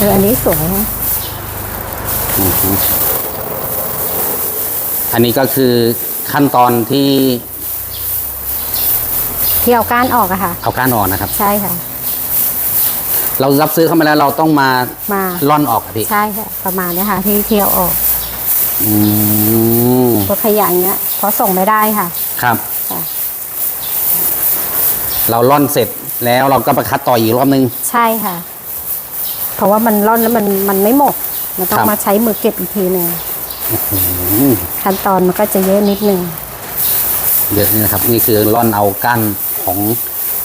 เอออันนี้สวยนะอือฮึอันนี้ก็คือขั้นตอนที่ที่เอาก้านออกอะค่ะ เอาก้านออกนะครับ ใช่ค่ะ เรารับซื้อเข้ามาแล้วเราต้องมามาล่อนออกอะพี่ใช่ค่ะ ประมาณเนี้ยค่ะ ที่ที่เอาออกอืมตัวขยะอย่างเงี้ยเพราะส่งไม่ได้ค่ะ ครับ ค่ะ เราล่อนเสร็จแล้วเราก็ไปคัดต่ออีกรอบนึง ใช่ค่ะ เพราะว่ามันร่อนแล้วมันมันไม่หมดมันต้อครังบมาใช้มือเก็บอีกทีหนึ่งอืมขั้นตอนมันก็จะเยอะนิดนึงเดี๋ยวนี้นะครับ นี่คือล่อนเอาก้านของ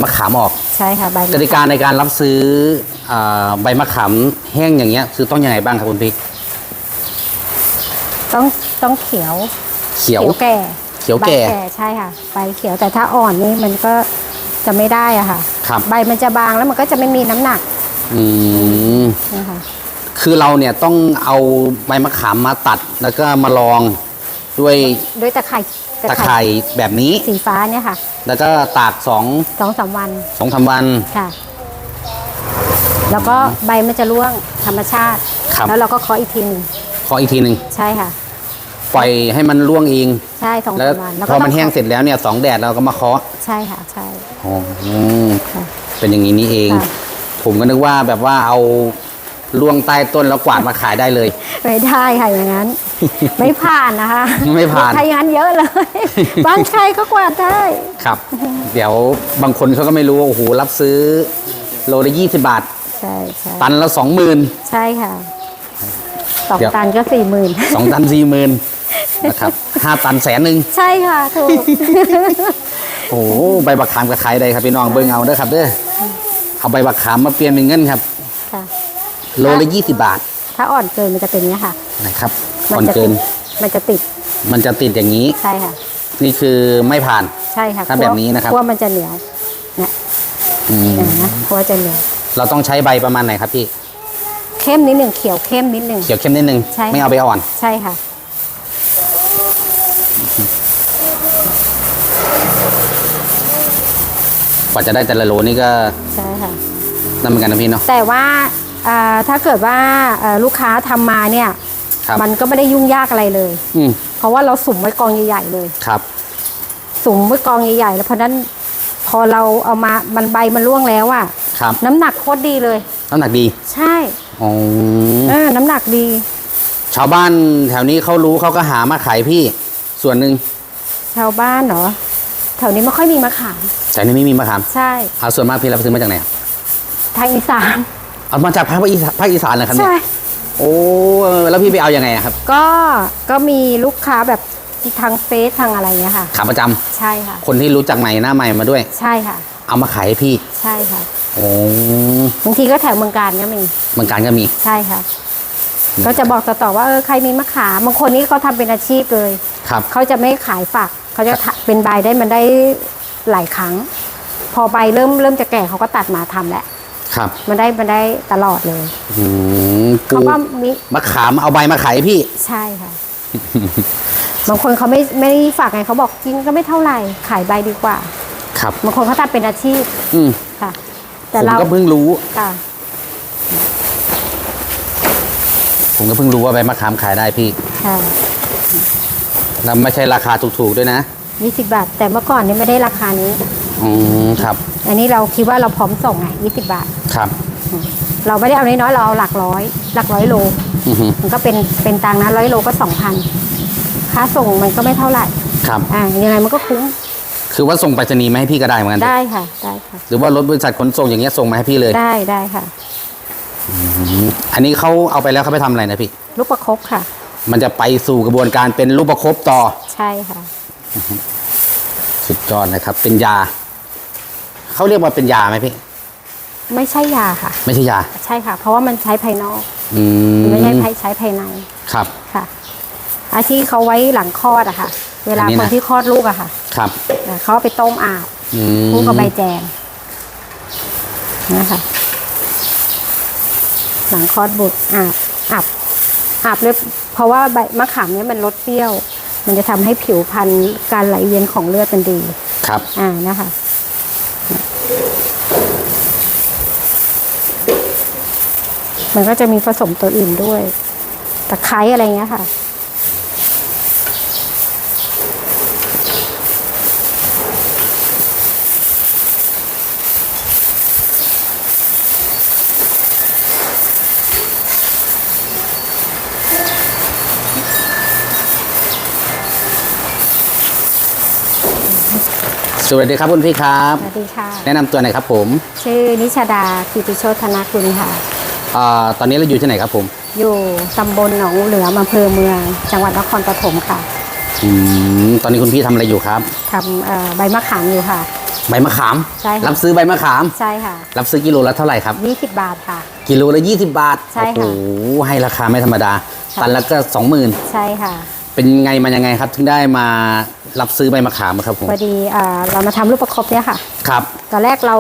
มะขามออก ใช่ค่ะใบกติกาในการรับซื้ออาใบมะขามแห้งอย่างเงี้ย คือต้องยังไงบ้างครับคุณพี่ต้องต้องเขียวเขียว แก่เขียวแก่ ใบใช่ค่ะใบเขียวแต่ถ้าอ่อนนี่มันก็จะไม่ได้อะค่ะ ครับ ใบมันจะบางแล้วมันก็จะไม่มีน้ำหนัก อืม นะคะคือเราเนี่ยต้องเอาใบมะขามมาตัดแล้วก็มาลองด้วยด้วยตะไคร่ตะไคร่แบบนี้ สีฟ้าเนี่ยค่ะ แล้วก็ตากสองสองสามวันสองสามวันค่ะ แล้วก็ใบมันจะร่วงธรรมชาติ ครับแล้วเราก็เคาะอีกทีหนึ่งขออีกทีหนึ่งใช่ค่ะ ปล่อยให้มันร่วงเองใช่สองแล้วสามวันแล้วพก็อมันต้แห้งเสร็จแล้วเนี่ยสองแดดเราก็มาเคาะใช่ค่ะ ใช่อ๋อค่ะเป็นอย่างนี้นี่เองค่ะ ผมก็นึกว่าแบบว่าเอาล่วงใต้ต้นแล้วกวาดมาขายได้เลย ไม่ได้ค่ะอย่างนั้น ไม่ผ่านนะคะไม่ผ่านใครอย่างนั้นเยอะเลยบ้านใครก็กวาดได้ครับ เดี๋ยวบางคนเขาก็ไม่รู้ว่าโอ้โหรับซื้อโลละยี่สิบาท ใช่ใช่ตันละสองหมื่นใช่ค่ะสองเดี๋ยวตันก็สี่หมื่นสองตันสี่หมื่นนะครับห้าตันแสนหนึ่งใช่ค่ะถูกโอ้โหใบบักขามกับขายได้ครับพี่น้องเบิ่งเอาเด้อครับเด้อ เอาใบบักขามมาเปลี่ยนเป็นเงินครับ ค่ะ โลละยี่สิบาทถ้าอ่อนเกินมันจะเป็นอย่างนี้ยค่ะ นะครับมัก่อนจะเกินติดมันจะติดมันจะติดอย่างนี้ ใช่ค่ะ นี่คือไม่ผ่าน ใช่ค่ะถ้าแบบนี้นะครับคั่วมันจะเหนียวเนี่ยอืมเห็นไหมคั่วจะเหนียวเราต้องใช้ใบประมาณไหนครับพี่ เข้มนิดหนึ่งเขียวเข้มนิดหนึ่ง เขียวเข้มนิดนึง ใช่ค่ะไม่เอาไปอ่อน ใช่ค่ะ ว่าจะได้แต่ละโลนี่ก็ใช่ค่ะนั่นเหมือนกันนะพี่เนาะ แต่ว่าเอ่อถ้าเกิดว่าเอ่อลูกค้าทำมาเนี่ยครับ มันก็ไม่ได้ยุ่งยากอะไรเลย อืมเพราะว่าเราสุ่มไว้กองใหญ่ๆเลย ครับ สุ่มไว้กองใหญ่ๆแล้วเพราะฉะนั้นพอเราเอามามันใบมันร่วงแล้วอะครับน้ำหนักโคตรดีเลย น้ำหนักดีใช่อ๋อเออน้ำหนักดี ชาวบ้านแถวนี้เขารู้เขาก็หามาขายพี่ ส่วนหนึ่งชาวบ้านเหรอ แถวนี้ไม่ค่อยมีมะขาม แต่นี่ไม่มีมะขามใช่ เอาส่วนมากพี่รับซื้อมาจากไหนครับทางอีสาน เอามาจากภาคอีสานภาคอีสานเลยครับเนี่ยใช่ โอ้แล้วพี่ไปเอายังไงอะครับก็ก็มีลูกค้าแบบทางเฟซทางอะไรเงี้ยค่ะ ขาประจำใช่ค่ะ คนที่รู้จักใหม่หน้าใหม่มาด้วย ใช่ค่ะ เอามาขายให้พี่ใช่ค่ะโอ้บางทีก็แถวเมืองการก็มีเมืองการก็มี ใช่ค่ะ ก็จะบอกต่อๆว่าเออใครมีมะขามบางคนนี่เขาทำเป็นอาชีพเลย ครับ เขาจะไม่ขายฝัก เขาจะทะเป็นใบได้มันได้หลายครั้ง พอใบเริ่มเริ่มจะแก่เขาก็ตัดมาทำแล้ว ครับมันได้มันได้ตลอดเลยอืมปลูเขากก็มีมะขามเอาใบมาขายให้พี่ ใช่ค่ะ บางคนเขาไม่ไม่ได้ฝากไงเขาบอกกินก็ไม่เท่าไหร่ขายใบดีกว่าครับ บางคนเขาทำเป็นอาชีพอืมค่ะผแต่มเราก็เพิ่งรู้ ค่ะ ผมก็เพิ่งรู้ว่าใบมะขามขายได้พี่ค่ะ แล้วไม่ใช่ราคาถูกๆด้วยนะยี่สิบบาท แต่เมื่อก่อนเนี่ยไม่ได้ราคานี้ อืมครับอันนี้เราคิดว่าเราพร้อมส่งไงยี่สิบบาท ครับเราไม่ได้เอาน้อยๆเราเอาหลักร้อย หลักร้อยโล อือฮึมันก็เป็นเป็นตังค์นะร้อยโลก็สองพันค่าส่งมันก็ไม่เท่าไหร่ครับ อ่ายังไงมันก็คุ้มคือว่าส่งไปรษณีย์มาให้พี่ก็ได้เหมือนกันได้ค่ะ ได้ค่ะ หรือว่ารถบริษัทขนส่งอย่างเงี้ยส่งมาให้พี่เลยได้ได้ค่ะ อืมอันนี้เขาเอาไปแล้วเขาไปทำอะไรนะพี่ ลูกประคบค่ะ มันจะไปสู่กระบวนการเป็นรูปประคบต่อ ใช่ค่ะ สุดยอดนะครับ เป็นยา เขาเรียกว่าเป็นยาไหมพี่ ไม่ใช่ยาค่ะ ไม่ใช่ยา ใช่ค่ะ เพราะว่ามันใช้ภายนอกอืมไม่ใช่ใช้ภายใน ครับ ค่ะอาที่เขาไว้หลังคลอดอะค่ะ เวลาอันนี้คนนะที่คลอดลูกอะค่ะครับ เขาเอาไปต้มอาบอืม คู่กับใบแจงนะคะหลังคลอดบุตรอาบอาบ อาบเลยเพราะว่าใบมะขามเนี้ยมันลดเปรี้ยว มันจะทำให้ผิวพรรณการไหลเวียนของเลือดมันดีครับ อ่านะคะอมันก็จะมีผสมตัวอื่นด้วยตะไคร้อะไรเงี้ยค่ะ สวัสดีครับคุณพี่ครับ สวัสดีค่ะ แนะนำตัวหน่อยครับผมชื่อนิชดากิติโชธนกุลค่ะอ่าตอนนี้เราอยู่ที่ไหนครับผมอยู่ตำบลหนองเหลือมอำเภอเมือง จังหวัดนครปฐมค่ะอืมตอนนี้คุณพี่ทำอะไรอยู่ครับ ทำเอ่อใบมะขามอยู่ค่ะ ใบมะขาม ใช่ค่ะ รับซื้อใบมะขาม ใช่ค่ะรับซื้อกิโลละเท่าไหร่ครับ 20บาทค่ะ กิโลละ 20 บาทใช่ค่ะโอ้โหให้ราคาไม่ธรรมดา ค่ะ ตันละก็ 20,000 ใช่ค่ะ เป็นไงมายังไงครับ ถึงได้มา รับซื้อใบมะขามครับผมพอดีเอ่อเรามาทำรูปประคบเนี่ยค่ะ ครับตอนแรกเรา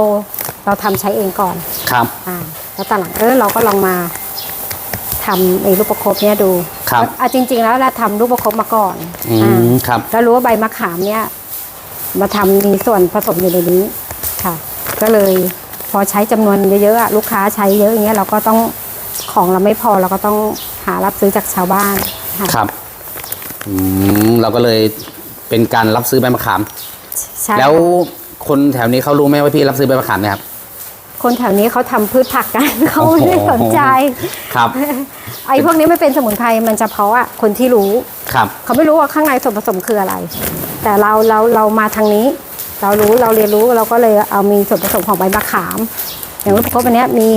เราทำใช้เองก่อนครับ อ่าแล้วตอนหลังเออเราก็ลองมาทำไอ้รูปประคบเนี่ยดูครับ อะจริง ๆ แล้วเราทำรูปประคบมาก่อนอือ่ามครับ แล้วรู้ว่าใบมะขามเนี่ยมาทำมีส่วนผสมอยู่ในนี้ค่ะ ก็เลยพอใช้จำนวนเยอะๆอะลูกค้าใช้เยอะอย่างเงี้ยเราก็ต้องของเราไม่พอเราก็ต้องหารับซื้อจากชาวบ้านค่ะ ครับอืมเราก็เลย เป็นการรับซื้อใบมะขาม ใช่แล้วคนแถวนี้เขารู้ไหมว่าพี่รับซื้อใบมะขามเนะครับ คนแถวนี้เขาทำพืชผักกัน เขาไม่ได้สนใจ ครับ ไอ้พวกนี้ไม่เป็นสมุนไพรมันเฉพาะอะคนที่รู้ ครับเขาไม่รู้ว่าข้างในส่วนผสมคืออะไร แต่เราเราเรามาทางนี้ เรารู้เราเรียนรู้เราก็เลยเอามีส่วนผสมของใบมะขาม อย่างรูปพบอันเนี้ยมี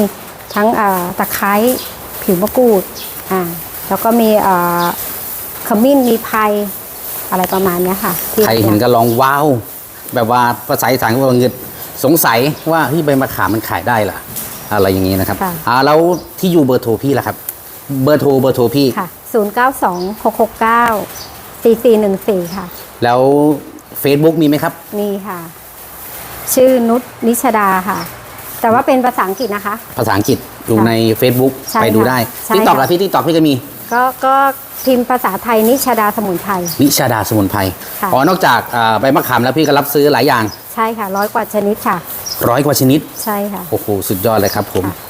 ทั้งเอ่อตะไคร้ผิวมะกรูดอ่าแล้วก็มีเอ่อขมิ้นมีไพร อะไรประมาณเนี้ยค่ะที่ใครเห็นก็ลองว้าวแบบว่าภาษาอีสานก็ว่าเงินสงสัยว่าเฮ้ยใบมะขามมันขายได้ล่ะ อะไรอย่างนี้นะครับค่ะ อ่าแล้วที่อยู่เบอร์โทรพี่ล่ะครับ เบอร์โทรเบอร์โทรพี่ ค่ะ 0 9 2 6 6 9 4 4 1 4 ค่ะ แล้ว Facebook มีไหมครับ มีค่ะ ชื่อนุชนิชดาค่ะ แต่ว่าเป็นภาษาอังกฤษนะคะ ภาษาอังกฤษอยู่ค่ะใน Facebook ใช่ไปดูค่ะได้ใช่ทิกตอกค่ะ ละพี่ทิกตอกพี่ก็มี ก็ก็พิมพ์ภาษาไทยนิชดาสมุนไพร นิชาดาสมุนไพร ค่ะ อ๋อ นอกจากอ่าใบมะขามแล้วพี่ก็รับซื้อหลายอย่างใช่ค่ะร้อยกว่าชนิดค่ะ ร้อยกว่าชนิด ใช่ค่ะ โอ้โห สุดยอดเลยครับผม ค่ะ